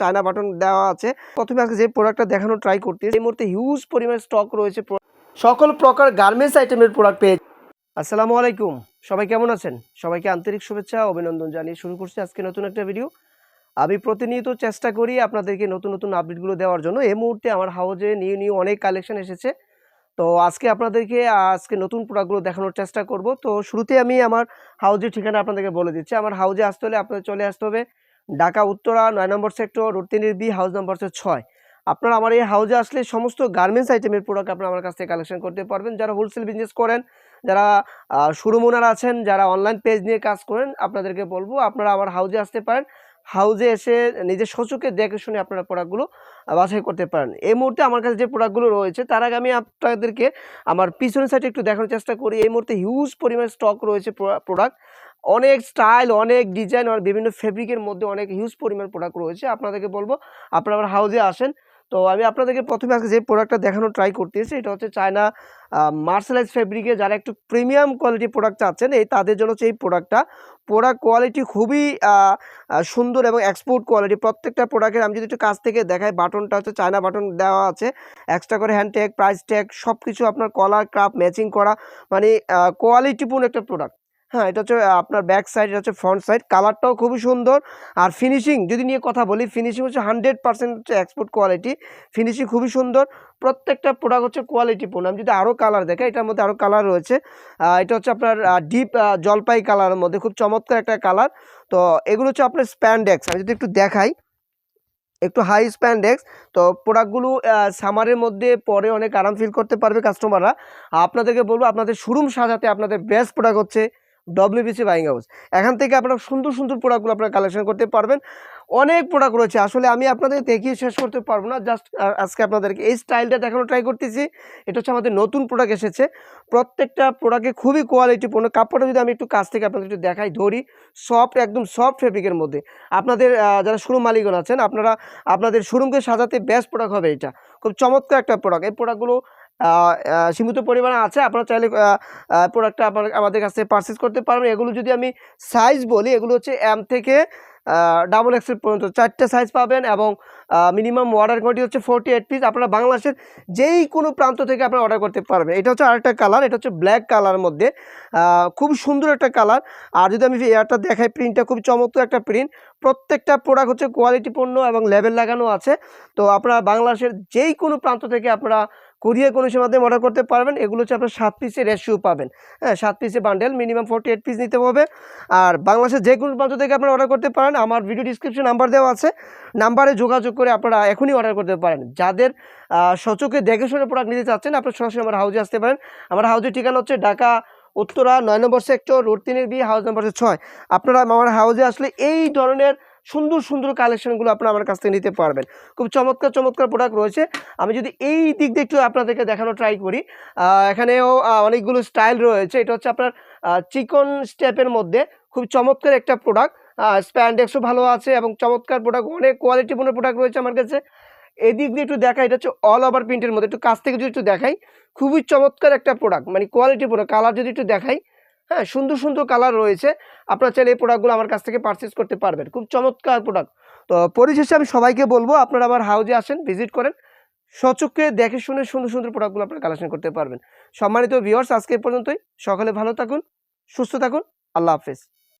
China button দেওয়া আছে। প্রথমে আজকে যে প্রোডাক্টটা দেখানো ট্রাই করতে এই মুহূর্তে হিউজ পরিমাণ স্টক রয়েছে সকল প্রকার গার্মেন্টস আইটেমের প্রোডাক্ট পেয়ে আসসালামু আলাইকুম। সবাই কেমন আছেন? সবাইকে আন্তরিক শুভেচ্ছা, অভিনন্দন জানিয়ে শুরু করছি আজকে নতুন একটা ভিডিও আমি প্রতিনিয়ত চেষ্টা করি আপনাদেরকে নতুন নতুন আপডেটগুলো দেওয়ার জন্য। এই মুহূর্তে আমার হাউজে নিউ নিউ অনেক কালেকশন এসেছে। তো আজকে আপনাদেরকে, আজকে নতুন প্রোডাক্টগুলো দেখানোর চেষ্টা করব। তো শুরুতে আমি আমার হাউজের ঠিকানা আপনাদেরকে বলে দিচ্ছি। আমার হাউজে আসতে হলে আপনাদের চলে আসতে হবে। ঢাকা, উত্তরা, নয় নম্বর সেক্টর, রোড তিনের বি, হাউস নম্বর হচ্ছে ছয়। আপনারা আমার এই হাউজে আসলে সমস্ত গার্মেন্টস আইটেমের প্রোডাক্ট আপনারা আমার কাছ থেকে কালেকশন করতে পারবেন। যারা হোলসেল বিজনেস করেন, যারা শুরু মোনার আছেন, যারা অনলাইন পেজ নিয়ে কাজ করেন, আপনাদেরকে বলব, আপনারা আমার হাউজে আসতে পারেন। হাউজে এসে নিজের সচুকে দেখে শুনে আপনারা প্রোডাক্টগুলো বাছাই করতে পারেন। এই মুহূর্তে আমার কাছে যে প্রোডাক্টগুলো রয়েছে, তার আগে আমি আপনাদেরকে আমার পিছনের সাইডে একটু দেখানোর চেষ্টা করি। এই মুহূর্তে হিউজ পরিমাণ স্টক রয়েছে প্রোডাক্ট অনেক স্টাইল অনেক ডিজাইন আর বিভিন্ন ফেব্রিকের মধ্যে অনেক হিউজ পরিমাণ প্রোডাক্ট রয়েছে। আপনাদেরকে বলব, আপনারা আমার হাউজে আসেন। তো আমি আপনাদেরকে প্রথমে আজকে যে প্রোডাক্টটা দেখানোর ট্রাই করতেছি, এটা হচ্ছে চায়না মার্শালাইজ ফেব্রিকে যারা একটু প্রিমিয়াম কোয়ালিটি প্রোডাক্ট চাচ্ছেন, এই তাদের জন্য হচ্ছে এই প্রোডাক্টটা প্রোডাক্ট কোয়ালিটি খুবই সুন্দর এবং এক্সপোর্ট কোয়ালিটি প্রত্যেকটা প্রোডাক্টের আমি যদি একটু কাছ থেকে দেখাই বাটনটা হচ্ছে চায়না বাটন দেওয়া আছে। এক্সট্রা করে হ্যান্ড ট্যাগ প্রাইস ট্যাগ সব কিছু আপনার কলার ক্রাফ ম্যাচিং করা মানে কোয়ালিটিপূর্ণ একটা প্রোডাক্ট হ্যাঁ এটা হচ্ছে আপনার ব্যাক সাইড এটা হচ্ছে ফ্রন্ট সাইড কালারটাও খুবই সুন্দর। আর ফিনিশিং যদি নিয়ে কথা বলি ফিনিশিং হচ্ছে হান্ড্রেড পার্সেন্ট হচ্ছে এক্সপোর্ট কোয়ালিটি ফিনিশিং খুবই সুন্দর। প্রত্যেকটা প্রোডাক্ট হচ্ছে কোয়ালিটি কোয়ালিটিপূর্ণ আমি যদি আরও কালার দেখাই, এটার মধ্যে আরও কালার রয়েছে। এটা হচ্ছে আপনার ডিপ জলপাই কালারের মধ্যে, খুব চমৎকার একটা কালার তো এগুলো হচ্ছে আপনার স্প্যান্ডেক্স আমি যদি একটু দেখাই, একটু হাই স্প্যান্ডেক্স তো প্রোডাক্টগুলো সামারের মধ্যে পরে অনেক আরাম ফিল করতে পারবে কাস্টমাররা আপনাদেরকে বলব, আপনাদের শোরুম সাজাতে আপনাদের বেস্ট প্রোডাক্ট হচ্ছে ডব্লিউবিসি বাইং হাউস এখান থেকে আপনারা সুন্দর সুন্দর প্রোডাক্টগুলো আপনারা কালেকশন করতে পারবেন। অনেক প্রোডাক্ট রয়েছে। আসলে আমি আপনাদের দেখিয়ে শেষ করতে পারব না। জাস্ট আজকে আপনাদেরকে এই স্টাইলটা দেখানো ট্রাই করতেছি। এটা হচ্ছে আমাদের নতুন প্রোডাক্ট এসেছে। প্রত্যেকটা প্রোডাক্টে খুবই কোয়ালিটিপূর্ণ কাপড়টা যদি আমি একটু কাছ থেকে আপনাদের একটু দেখাই, ধরি সফট একদম সফট ফেব্রিকের মধ্যে। আপনাদের যারা শোরুম মালিকগণ আছেন, আপনারা, আপনাদের শোরুমকে সাজাতে বেস্ট প্রোডাক্ট হবে এটা। খুব চমৎকার একটা প্রোডাক্ট এই প্রোডাক্টগুলো সীমিত পরিমাণে আছে, আপনারা চাইলে প্রোডাক্টটা আপনার, আমাদের কাছ পারচেস করতে পারবেন। এগুলো যদি আমি সাইজ বলি, এগুলো হচ্ছে এম থেকে ডাবল এক্সেল পর্যন্ত। চারটে সাইজ পাবেন এবং মিনিমাম অর্ডার কোয়ান্টিটি হচ্ছে ফোরটি এইট পিস আপনারা বাংলাদেশের যেই কোনো প্রান্ত থেকে আপনারা অর্ডার করতে পারবেন। এটা হচ্ছে আরেকটা কালার এটা হচ্ছে ব্ল্যাক কালারের মধ্যে। খুব সুন্দর একটা কালার আর যদি আমি এয়ারটা দেখাই প্রিন্টটা খুব চমৎকার একটা প্রিন্ট প্রত্যেকটা প্রোডাক্ট হচ্ছে কোয়ালিটিপূর্ণ এবং লেভেল লাগানো আছে। তো আপনারা বাংলাদেশের যেই কোনো প্রান্ত থেকে আপনারা কুরিয়ার কোনো মাধ্যমে অর্ডার করতে পারবেন। এগুলো হচ্ছে আপনার সাত পিসের রেশিও পাবেন। হ্যাঁ সাত পিসের bundle minimum forty eight piece নিতে হবে। আর বাংলাদেশের যে কোনো প্রান্ত থেকে আপনারা অর্ডার করতে পারেন। আমার ভিডিও ডিসক্রিপশন নাম্বার দেওয়া আছে। নাম্বারে যোগাযোগ করে আপনারা এখনই অর্ডার করতে পারেন। যাদের সচকে দেখে শুনে প্রোডাক্ট নিতে চাচ্ছেন, আপনারা সরাসরি আমার হাউজে আসতে পারেন। আমার হাউজের ঠিকানা হচ্ছে ঢাকা, উত্তরা, নয় নম্বর সেক্টর রোড তিনের বি হাউস নম্বর ছয়। আপনারা আমার হাউজে আসলে এই ধরনের সুন্দর সুন্দর কালেকশনগুলো আপনারা আমার কাছ থেকে নিতে পারবেন। খুব চমৎকার চমৎকার প্রোডাক্ট রয়েছে। আমি যদি এই দিক দিয়ে একটু আপনাদেরকে দেখানো ট্রাই করি এখানেও অনেকগুলো স্টাইল রয়েছে। এটা হচ্ছে আপনার চিকন স্টেপের মধ্যে খুব চমৎকার একটা প্রোডাক্ট স্প্যান্ডেক্সও ভালো আছে এবং চমৎকার প্রোডাক্ট অনেক কোয়ালিটিপূর্ণ প্রোডাক্ট রয়েছে আমার কাছে। এদিক দিয়ে একটু দেখা এটা হচ্ছে অল ওভার প্রিন্টের মধ্যে। একটু কাছ থেকে যদি একটু দেখাই, খুবই চমৎকার একটা প্রোডাক্ট মানে কোয়ালিটিপূর্ণ কালার যদি একটু দেখাই হ্যাঁ সুন্দর সুন্দর কালার রয়েছে। আপনার চাইলে এই প্রোডাক্টগুলো আমার কাছ থেকে পারচেস করতে পারবেন। খুব চমৎকার প্রোডাক্ট তো পরিশেষে আমি সবাইকে বলব, আপনারা আমার হাউজে আসেন ভিজিট করেন সচক্ষে দেখে শুনে সুন্দর সুন্দর প্রোডাক্টগুলো আপনারা কালেকশন করতে পারবেন। সম্মানিত ভিওয়ার্স আজকে পর্যন্তই। সকালে ভালো থাকুন, সুস্থ থাকুন। আল্লাহ হাফেজ।